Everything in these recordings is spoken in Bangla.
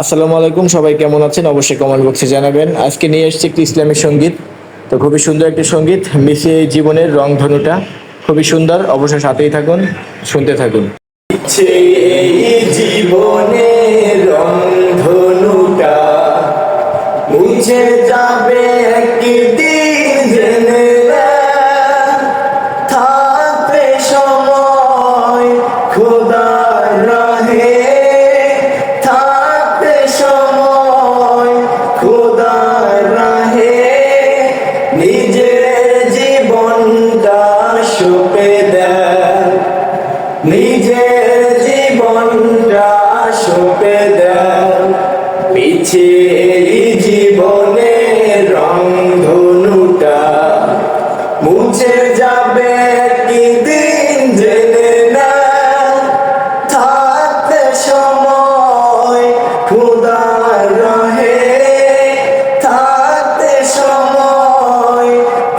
আসসালামু আলাইকুম, সবাই কেমন আছেন? অবশ্যই কমেন্ট বক্সে জানাবেন। আজকে নিয়ে এসেছি একটি ইসলামী সংগীত। তো খুবই সুন্দর একটি সংগীত, মিশে জীবনের রং ধনুটা খুবই সুন্দর, অবশ্যই সাথেই থাকুন, শুনতে থাকুন। জীবনে রং ধনুটা যাবে নিজের জীবনটা দেয় নিজের দেয় জীবনের জীবনে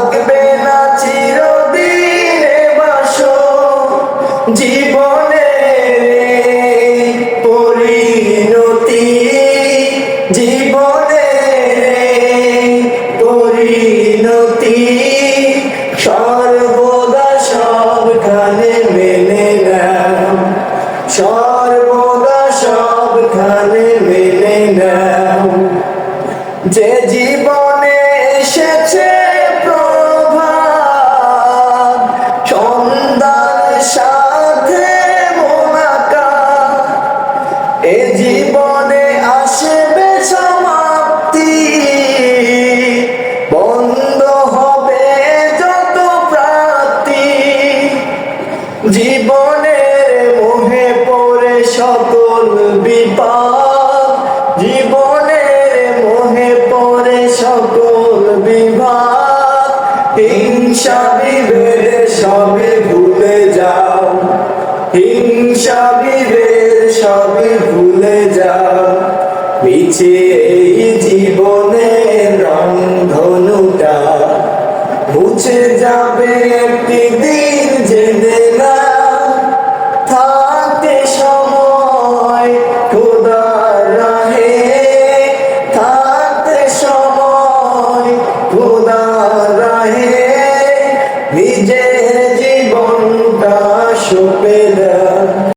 থাকবে না চিরদিনে বাসো জীবনের পরিণতি জীবনের পরিণতি। সর্বদা সবখানে সবখানে যে জীবনে জীবনের মোহে পড়ে সকল বিপদ। জীবনের মোহে পড়ে সকল বিভাগ হিংসা বিভেদ সবে ভুলে যাও। হিংসা বিভেদ সবে ভুলে যাও। পিছে এই জীবনের রং ধনুটা মুছে যাবে একটি দিন। না